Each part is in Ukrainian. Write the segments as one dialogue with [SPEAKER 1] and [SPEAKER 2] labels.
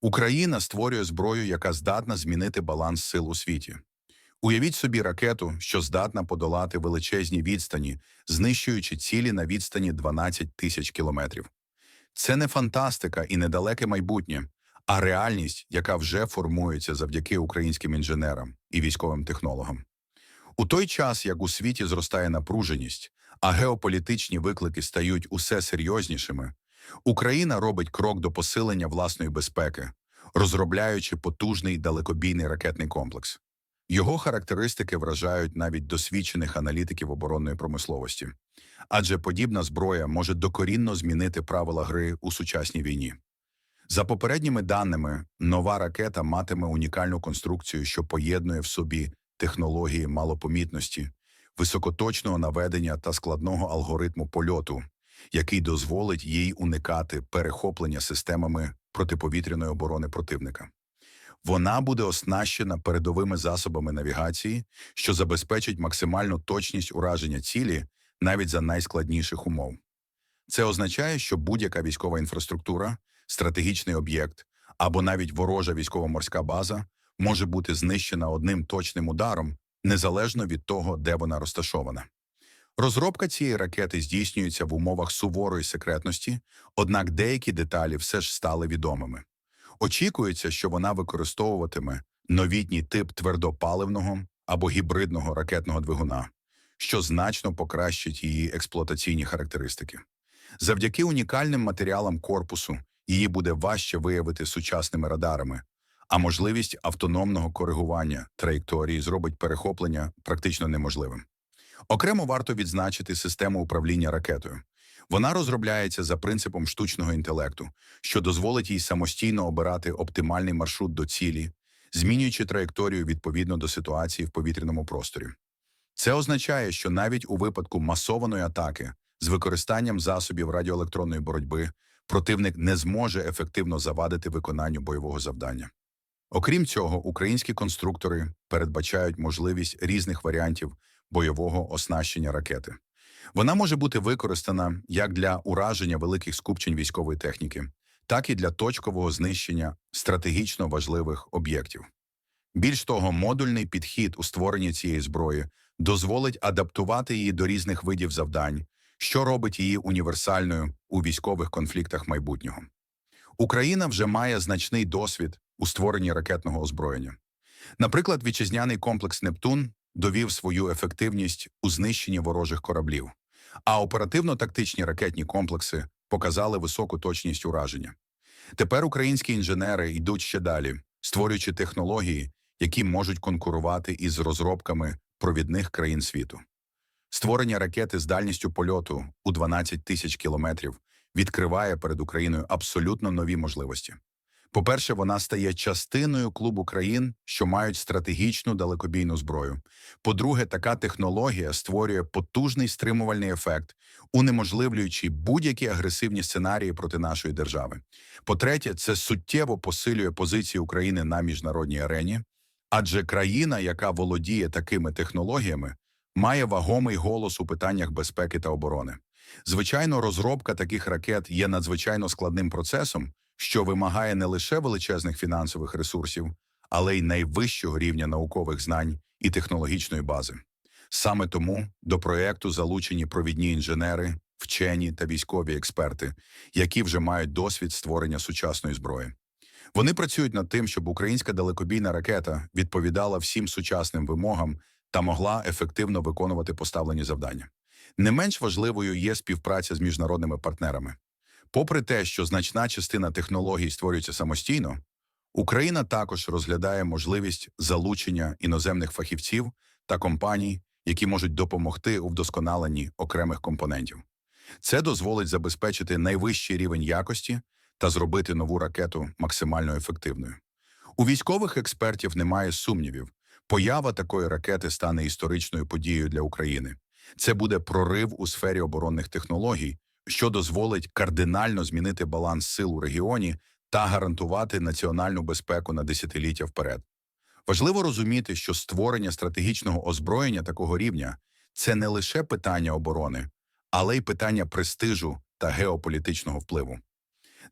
[SPEAKER 1] Україна створює зброю, яка здатна змінити баланс сил у світі. Уявіть собі ракету, що здатна подолати величезні відстані, знищуючи цілі на відстані 12 тисяч кілометрів. Це не фантастика і недалеке майбутнє, а реальність, яка вже формується завдяки українським інженерам і військовим технологам. У той час, як у світі зростає напруженість, а геополітичні виклики стають усе серйознішими, Україна робить крок до посилення власної безпеки, розробляючи потужний далекобійний ракетний комплекс. Його характеристики вражають навіть досвідчених аналітиків оборонної промисловості, адже подібна зброя може докорінно змінити правила гри у сучасній війні. За попередніми даними, нова ракета матиме унікальну конструкцію, що поєднує в собі технології малопомітності, високоточного наведення та складного алгоритму польоту, який дозволить їй уникати перехоплення системами протиповітряної оборони противника. Вона буде оснащена передовими засобами навігації, що забезпечить максимальну точність ураження цілі навіть за найскладніших умов. Це означає, що будь-яка військова інфраструктура, стратегічний об'єкт або навіть ворожа військово-морська база може бути знищена одним точним ударом, незалежно від того, де вона розташована. Розробка цієї ракети здійснюється в умовах суворої секретності, однак деякі деталі все ж стали відомими. Очікується, що вона використовуватиме новітній тип твердопаливного або гібридного ракетного двигуна, що значно покращить її експлуатаційні характеристики. Завдяки унікальним матеріалам корпусу її буде важче виявити сучасними радарами, а можливість автономного коригування траєкторії зробить перехоплення практично неможливим. Окремо варто відзначити систему управління ракетою. Вона розробляється за принципом штучного інтелекту, що дозволить їй самостійно обирати оптимальний маршрут до цілі, змінюючи траєкторію відповідно до ситуації в повітряному просторі. Це означає, що навіть у випадку масованої атаки з використанням засобів радіоелектронної боротьби противник не зможе ефективно завадити виконанню бойового завдання. Окрім цього, українські конструктори передбачають можливість різних варіантів бойового оснащення ракети. Вона може бути використана як для ураження великих скупчень військової техніки, так і для точкового знищення стратегічно важливих об'єктів. Більш того, модульний підхід у створенні цієї зброї дозволить адаптувати її до різних видів завдань, що робить її універсальною у військових конфліктах майбутнього. Україна вже має значний досвід у створенні ракетного озброєння. Наприклад, вітчизняний комплекс Нептун довів свою ефективність у знищенні ворожих кораблів, а оперативно-тактичні ракетні комплекси показали високу точність ураження. Тепер українські інженери йдуть ще далі, створюючи технології, які можуть конкурувати із розробками провідних країн світу. Створення ракети з дальністю польоту у 12 тисяч кілометрів відкриває перед Україною абсолютно нові можливості. По-перше, вона стає частиною клубу країн, що мають стратегічну далекобійну зброю. По-друге, така технологія створює потужний стримувальний ефект, унеможливлюючи будь-які агресивні сценарії проти нашої держави. По-третє, це суттєво посилює позиції України на міжнародній арені, адже країна, яка володіє такими технологіями, має вагомий голос у питаннях безпеки та оборони. Звичайно, розробка таких ракет є надзвичайно складним процесом, що вимагає не лише величезних фінансових ресурсів, але й найвищого рівня наукових знань і технологічної бази. Саме тому до проєкту залучені провідні інженери, вчені та військові експерти, які вже мають досвід створення сучасної зброї. Вони працюють над тим, щоб українська далекобійна ракета відповідала всім сучасним вимогам та могла ефективно виконувати поставлені завдання. Не менш важливою є співпраця з міжнародними партнерами. Попри те, що значна частина технологій створюється самостійно, Україна також розглядає можливість залучення іноземних фахівців та компаній, які можуть допомогти у вдосконаленні окремих компонентів. Це дозволить забезпечити найвищий рівень якості та зробити нову ракету максимально ефективною. У військових експертів немає сумнівів. Поява такої ракети стане історичною подією для України. Це буде прорив у сфері оборонних технологій, що дозволить кардинально змінити баланс сил у регіоні та гарантувати національну безпеку на десятиліття вперед. Важливо розуміти, що створення стратегічного озброєння такого рівня це не лише питання оборони, але й питання престижу та геополітичного впливу.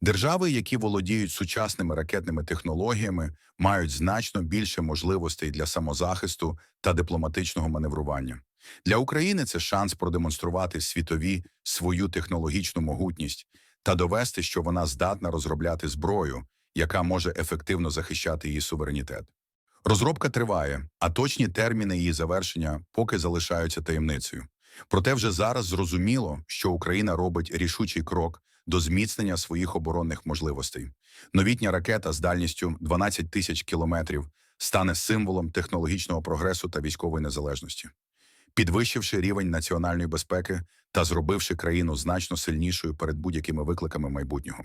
[SPEAKER 1] Держави, які володіють сучасними ракетними технологіями, мають значно більше можливостей для самозахисту та дипломатичного маневрування. Для України це шанс продемонструвати світові свою технологічну могутність та довести, що вона здатна розробляти зброю, яка може ефективно захищати її суверенітет. Розробка триває, а точні терміни її завершення поки залишаються таємницею. Проте вже зараз зрозуміло, що Україна робить рішучий крок до зміцнення своїх оборонних можливостей. Новітня ракета з дальністю 12 тисяч кілометрів стане символом технологічного прогресу та військової незалежності, підвищивши рівень національної безпеки та зробивши країну значно сильнішою перед будь-якими викликами майбутнього.